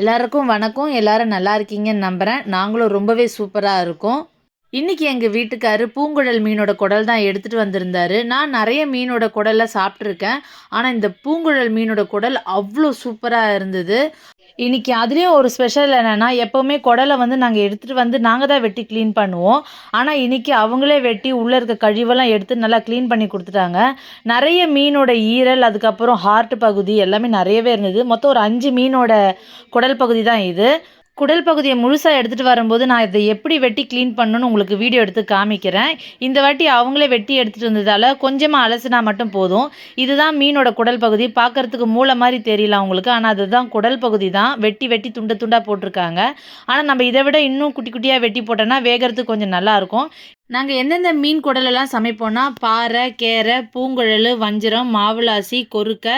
எல்லாருக்கும் வணக்கம். எல்லாரும் நல்லா இருக்கீங்கன்னு நம்புகிறேன் நாங்களும் ரொம்பவே சூப்பராக இருக்கோம். இன்றைக்கி எங்கள் வீட்டுக்காரு பூங்குழல் மீனோட குடல் தான் எடுத்துகிட்டு வந்திருந்தாரு. நான் நிறைய மீனோட குடலில் சாப்பிட்ருக்கேன் ஆனால் இந்த பூங்குழல் மீனோட குடல் அவ்வளோ சூப்பராக இருந்தது. இன்றைக்கி அதுலேயும் ஒரு ஸ்பெஷல் என்னென்னா எப்போவுமே குடலை வந்து நாங்கள் எடுத்துகிட்டு வந்து நாங்கள் தான் வெட்டி க்ளீன் பண்ணுவோம். ஆனால் இன்றைக்கி அவங்களே வெட்டி உள்ளே இருக்க கழிவெல்லாம் எடுத்து நல்லா க்ளீன் பண்ணி கொடுத்துட்டாங்க. நிறைய மீனோட ஈரல் அதுக்கப்புறம் ஹார்ட் பகுதி எல்லாமே நிறையவே இருந்தது. மொத்தம் ஒரு அஞ்சு மீனோட குடல் பகுதி தான் இது. குடல் பகுதியை முழுசாக எடுத்துகிட்டு வரும்போது நான் இதை எப்படி வெட்டி க்ளீன் பண்ணணும்னு உங்களுக்கு வீடியோ எடுத்து காமிக்கிறேன். இந்த வாட்டி அவங்களே வெட்டி எடுத்துகிட்டு வந்ததால் கொஞ்சமாக அலசினா மட்டும் போதும். இதுதான் மீனோட குடல் பகுதி. பார்க்குறதுக்கு மூளை மாதிரி தெரியல அவங்களுக்கு. ஆனால் அதுதான் குடல் பகுதி தான். வெட்டி வெட்டி துண்டு துண்டாக போட்டிருக்காங்க. ஆனால் நம்ம இதை விட இன்னும் குட்டி குட்டியாக வெட்டி போட்டோன்னா வேகிறதுக்கு கொஞ்சம் நல்லாயிருக்கும் நாங்கள் எந்தெந்த மீன் குடலெல்லாம் சமைப்போம்னா பாறை கேரை பூங்குழல் வஞ்சிரம் மாவுளாசி கொறுக்கை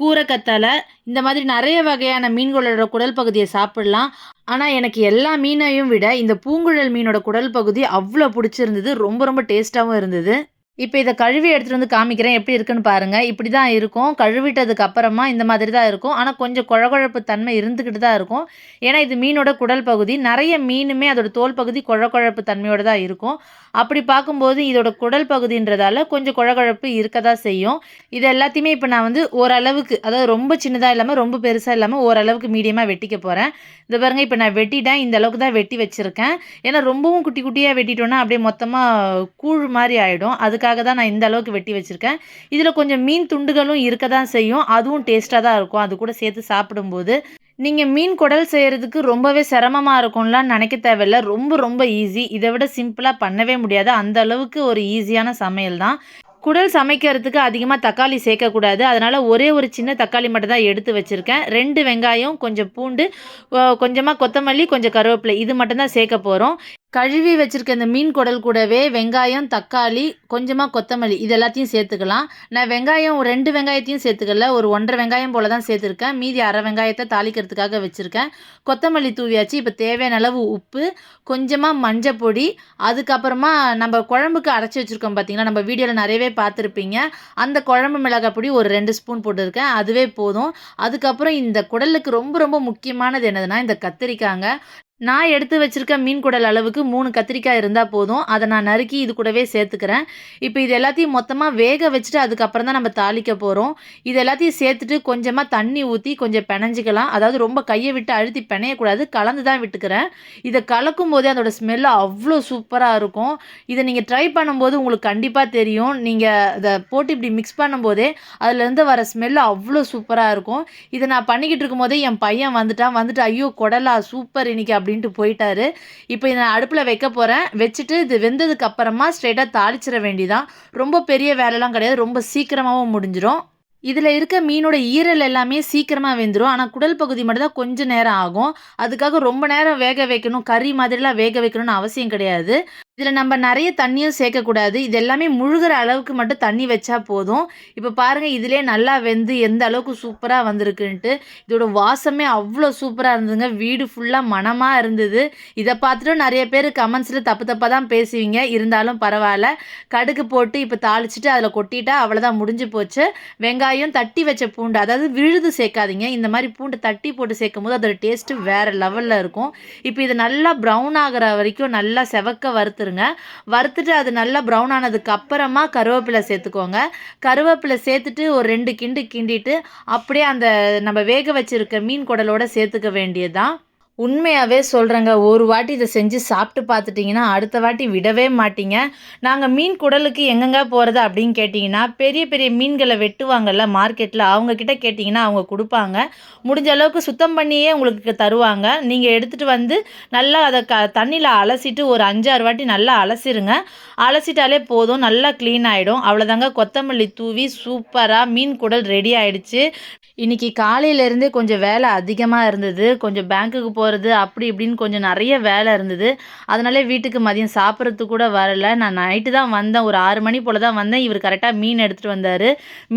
கூரக்கத்தலை இந்த மாதிரி நிறைய வகையான மீன்களோட குடல் பகுதியை சாப்பிடலாம். ஆனால் எனக்கு எல்லா மீனையும் விட இந்த பூங்குழல் மீனோட குடல் பகுதி அவ்வளோ பிடிச்சிருந்தது. ரொம்ப ரொம்ப டேஸ்ட்டாகவும் இருந்தது. இப்போ இதை கழுவி எடுத்துகிட்டு வந்து காமிக்கிறேன். எப்படி இருக்குன்னு பாருங்கள் இப்படி தான் இருக்கும். கழுவிட்டதுக்கு அப்புறமா இந்த மாதிரி தான் இருக்கும். ஆனால் கொஞ்சம் குழகுழப்பு தன்மை இருந்துக்கிட்டு தான் இருக்கும். ஏன்னா இது மீனோட குடல் பகுதி. நிறைய மீனுமே அதோட தோல் பகுதி குழகுழப்பு தன்மையோட தான் இருக்கும். அப்படி பார்க்கும்போது இதோட குடல் பகுதின்றதால கொஞ்சம் குழகுழப்பு இருக்க தான் செய்யும். இது எல்லாத்தையுமே இப்போ நான் வந்து ஓரளவுக்கு அதாவது ரொம்ப சின்னதாக இல்லாமல் ரொம்ப பெருசாக இல்லாமல் ஓரளவுக்கு மீடியமாக வெட்டிக்க போகிறேன் இது பாருங்கள் இப்போ நான் வெட்டிட்டேன். இந்த அளவுக்கு தான் வெட்டி வச்சுருக்கேன். ஏன்னா ரொம்பவும் குட்டி குட்டியாக வெட்டிட்டோன்னா அப்படியே மொத்தமாக கூழ் மாதிரி ஆகிடும் அதுக்கு அதுக்காக தான் நான் இந்த அளவுக்கு வெட்டி வச்சுருக்கேன். இதில் கொஞ்சம் மீன் துண்டுகளும் இருக்க தான் செய்யும். அதுவும் டேஸ்ட்டாக தான் இருக்கும். அது கூட சேர்த்து சாப்பிடும்போது. நீங்கள் மீன் குடல் செய்கிறதுக்கு ரொம்பவே சிரமமாக இருக்கும்லாம் நினைக்க தேவையில்ல. ரொம்ப ரொம்ப ஈஸி இதை விட சிம்பிளாக பண்ணவே முடியாது. அந்த அளவுக்கு ஒரு ஈஸியான சமையல் தான். குடல் சமைக்கிறதுக்கு அதிகமாக தக்காளி சேர்க்கக்கூடாது அதனால் ஒரே ஒரு சின்ன தக்காளி மட்டும் தான் எடுத்து வச்சுருக்கேன். ரெண்டு வெங்காயம் கொஞ்சம் பூண்டு கொஞ்சமாக கொத்தமல்லி கொஞ்சம் கருவேப்பிலை இது மட்டும்தான் சேர்க்க போகிறோம் கழுவி வச்சுருக்க இந்த மீன் குடல் கூடவே வெங்காயம் தக்காளி கொஞ்சமாக கொத்தமல்லி இது எல்லாத்தையும் சேர்த்துக்கலாம். நான் வெங்காயம் ரெண்டு வெங்காயத்தையும் சேர்த்துக்கல. ஒரு ஒன்றரை வெங்காயம் போல் தான் சேர்த்துருக்கேன். மீதி அரை வெங்காயத்தை தாளிக்கிறதுக்காக வச்சுருக்கேன். கொத்தமல்லி தூவியாச்சு. இப்போ தேவையான அளவு உப்பு கொஞ்சமாக மஞ்சள் பொடி அதுக்கப்புறமா நம்ம குழம்புக்கு அரைச்சி வச்சுருக்கோம் பார்த்தீங்கன்னா நம்ம வீடியோவில் நிறையவே பார்த்துருப்பீங்க. அந்த குழம்பு மிளகாய் பொடி ஒரு ரெண்டு ஸ்பூன் போட்டிருக்கேன். அதுவே போதும். அதுக்கப்புறம் இந்த குடலுக்கு ரொம்ப ரொம்ப முக்கியமானது என்னதுன்னா இந்த கத்திரிக்காங்க. நான் எடுத்து வச்சுருக்க மீன் குடல் அளவுக்கு மூணு கத்திரிக்காய் இருந்தால் போதும். அதை நான் நறுக்கி இது கூடவே சேர்த்துக்கிறேன். இப்போ இது எல்லாத்தையும் மொத்தமாக வேக வச்சுட்டு அதுக்கப்புறம் தான் நம்ம தாளிக்க போகிறோம் இது எல்லாத்தையும் சேர்த்துட்டு கொஞ்சமாக தண்ணி ஊற்றி கொஞ்சம் பிணைஞ்சிக்கலாம். அதாவது ரொம்ப கையை விட்டு அழுத்தி பிணையக்கூடாது. கலந்து தான் விட்டுக்கிறேன். இதை கலக்கும் போதே அதோட ஸ்மெல்லு அவ்வளோ சூப்பராக இருக்கும். இதை நீங்கள் ட்ரை பண்ணும்போது உங்களுக்கு கண்டிப்பாக தெரியும். நீங்கள் அதை போட்டு இப்படி மிக்ஸ் பண்ணும்போதே அதுலேருந்து வர ஸ்மெல்லு அவ்வளோ சூப்பராக இருக்கும். இதை நான் பண்ணிக்கிட்டு இருக்கும்போதே என் பையன் வந்துட்டான். வந்துட்டு ஐயோ குடலா சூப்பர் இன்றைக்கி அப்படின்ட்டு போயிட்டாரு. இப்போ இதை நான் அடுப்பில் வைக்க போகிறேன் வச்சுட்டு இது வெந்ததுக்கு அப்புறமா ஸ்ட்ரெயிட்டாக தாளிச்சிட வேண்டிதான். ரொம்ப பெரிய வேலைலாம் கிடையாது. ரொம்ப சீக்கிரமாகவும் முடிஞ்சிடும் இதில் இருக்க மீனோட ஈரல் எல்லாமே சீக்கிரமாக வெந்துடும் ஆனால் குடல் பகுதி மட்டும் தான் கொஞ்சம் நேரம் ஆகும். அதுக்காக ரொம்ப நேரம் வேக வைக்கணும். கறி மாதிரிலாம் வேக வைக்கணும்னு அவசியம் கிடையாது. இதில் நம்ம நிறைய தண்ணியும் சேர்க்கக்கூடாது. இது எல்லாமே முழுகிற அளவுக்கு மட்டும் தண்ணி வச்சா போதும். இப்போ பாருங்கள் இதிலே நல்லா வெந்து எந்த அளவுக்கு சூப்பராக வந்திருக்குன்ட்டு. இதோட வாசமே அவ்வளோ சூப்பராக இருந்ததுங்க. வீடு ஃபுல்லாக மனமாக இருந்தது. இதை பார்த்துட்டு நிறைய பேர் கமெண்ட்ஸில் தப்பு தப்பாக தான் பேசுவீங்க. இருந்தாலும் பரவாயில்ல. கடுகு போட்டு இப்போ தாளிச்சிட்டு அதில் கொட்டிட்டா அவ்வளோதான் முடிஞ்சு போச்சு. வெங்காயம் தட்டி வச்ச பூண்டு அதாவது விழுது சேர்க்காதீங்க. இந்த மாதிரி பூண்டு தட்டி போட்டு சேர்க்கும் போது அதோட டேஸ்ட்டு வேறு லெவலில் இருக்கும். இப்போ இது நல்லா ப்ரௌன் ஆகிற வரைக்கும் நல்லா செவக்க வறுத்து வறுத்துருங்க. வறுத்துட்டு அது நல்லா ப்ரௌன் ஆனதுக்கு அப்புறமா கருவேப்பிலை சேர்த்துக்கோங்க. கருவேப்பிலை சேர்த்துட்டு ஒரு ரெண்டு கிண்டு கிண்டிட்டு அப்படியே அந்த நம்ம வேக வச்சுருக்க மீன் குடலோட சேர்த்துக்க வேண்டியது தான் உண்மையாகவே சொல்கிறேங்க ஒரு வாட்டி இதை செஞ்சு சாப்பிட்டு பார்த்துட்டிங்கன்னா அடுத்த வாட்டி விடவே மாட்டீங்க. நாங்கள் மீன் குடலுக்கு எங்கெங்க போகிறது அப்படின்னு கேட்டிங்கன்னா பெரிய பெரிய மீன்களை வெட்டுவாங்கல்ல மார்க்கெட்டில் அவங்கக்கிட்ட கேட்டிங்கன்னா அவங்க கொடுப்பாங்க. முடிஞ்ச அளவுக்கு சுத்தம் பண்ணியே உங்களுக்கு தருவாங்க. நீங்கள் எடுத்துகிட்டு வந்து நல்லா அதை க தண்ணியில் அலசிட்டு ஒரு அஞ்சாறு வாட்டி நல்லா அலசிடுங்க அலசிட்டாலே போதும் நல்லா க்ளீன் ஆகிடும் அவ்வளோதாங்க கொத்தமல்லி தூவி சூப்பராக மீன் குடல் ரெடி ஆகிடுச்சு இன்றைக்கி காலையிலேருந்தே கொஞ்சம் வேலை அதிகமாக இருந்தது. கொஞ்சம் பேங்க்குக்கு போகிறது அப்படி இப்படின்னு கொஞ்சம் நிறைய வேலை இருந்தது. அதனாலே வீட்டுக்கு மதியம் சாப்பிட்றதுக்கு கூட வரலை. நான் நைட்டு தான் வந்தேன். ஒரு ஆறு மணி போல் தான் வந்தேன். இவர் கரெக்டாக மீன் எடுத்துகிட்டு வந்தார்.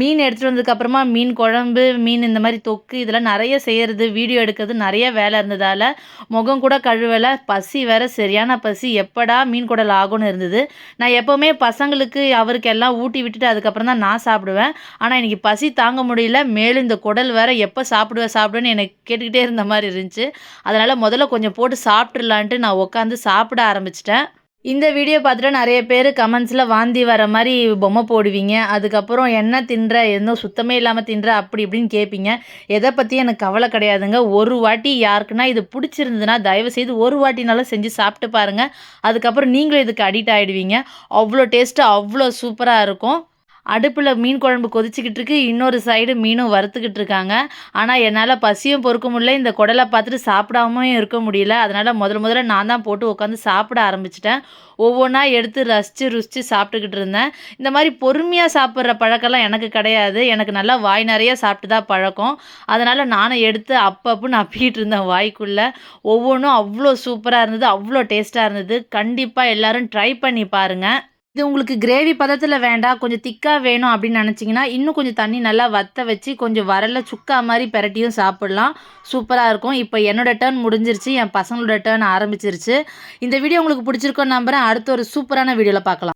மீன் எடுத்துகிட்டு வந்ததுக்கப்புறமா மீன் குழம்பு மீன் இந்த மாதிரி தொக்கு இதெல்லாம் நிறைய செய்கிறது வீடியோ எடுக்கிறது நிறைய வேலை இருந்ததால் முகம் கூட கழுவலை. பசி வேறு சரியான பசி. எப்படா மீன் குடல் ஆகும்னு இருந்தது. நான் எப்போவுமே பசங்களுக்கு அவருக்கு எல்லாம் ஊட்டி விட்டுட்டு அதுக்கப்புறம் தான் நான் சாப்பிடுவேன். ஆனால் இன்றைக்கி பசி தாங்க முடியல. மேலும் இந்த குடல் வேற எப்போ சாப்பிடுவேன் சாப்பிடுவேன்னு எனக்கு கேட்டுக்கிட்டே இருந்த மாதிரி இருந்துச்சு. அதனால் முதல்ல கொஞ்சம் போட்டு சாப்பிட்றலான்ட்டு நான் உட்காந்து சாப்பிட ஆரம்பிச்சிட்டேன். இந்த வீடியோ பார்த்துட்டு நிறைய பேர் கமெண்ட்ஸில் வாந்தி வர மாதிரி பொம்மை போடுவீங்க அதுக்கப்புறம் என்ன தின்ற எதுவும் சுத்தமே இல்லாமல் தின்ற அப்படி இப்படின்னு கேட்பீங்க எதை பற்றியும் எனக்கு கவலை கிடையாதுங்க. ஒரு வாட்டி யாருக்குன்னா இது பிடிச்சிருந்ததுன்னா தயவு செய்து ஒரு வாட்டினாலும் செஞ்சு சாப்பிட்டு பாருங்கள் அதுக்கப்புறம் நீங்களும் இதுக்கு அடிக்ட் ஆகிடுவீங்க அவ்வளோ டேஸ்ட்டு அவ்வளோ சூப்பராக இருக்கும். அடுப்பில் மீன் குழம்பு கொதிச்சுக்கிட்டு இருக்கு. இன்னொரு சைடு மீனும் வறுத்துக்கிட்டு இருக்காங்க. ஆனால் என்னால் பசியும் பொறுக்க முடியல. இந்த குடலை பார்த்துட்டு சாப்பிடாமையும் இருக்க முடியல. அதனால் முதல்ல முதல்ல நான் தான் போட்டு உட்காந்து சாப்பிட ஆரம்பிச்சிட்டேன். ஒவ்வொன்றா எடுத்து ரசித்து ருசித்து சாப்பிட்டுக்கிட்டு இருந்தேன். இந்த மாதிரி பொறுமையாக சாப்பிட்ற பழக்கம்லாம் எனக்கு கிடையாது. எனக்கு நல்லா வாய் நிறைய சாப்பிட்டு தான் பழக்கம். அதனால் நானும் எடுத்து அப்பப்போ நான் பீட்டு இருந்தேன் வாய்க்குள்ளே. ஒவ்வொன்றும் அவ்வளோ சூப்பராக இருந்தது. அவ்வளோ டேஸ்ட்டாக இருந்தது. கண்டிப்பாக எல்லோரும் ட்ரை பண்ணி பாருங்கள் இது உங்களுக்கு கிரேவி பதத்தில் வேண்டாம் கொஞ்சம் திக்காக வேணும் அப்படின்னு நினச்சிங்கன்னா இன்னும் கொஞ்சம் தண்ணி நல்லா வத்த வச்சு கொஞ்சம் வரல சுக்கா மாதிரி பெரட்டியும் சாப்பிட்லாம். சூப்பராக இருக்கும். இப்போ என்னோட டேர்ன் முடிஞ்சிருச்சு. என் பசங்களோட டேர்ன் ஆரம்பிச்சிருச்சு. இந்த வீடியோ உங்களுக்கு பிடிச்சிருக்கோன்னு நம்புறேன். அடுத்த ஒரு சூப்பரான வீடியோவில் பார்க்கலாம்.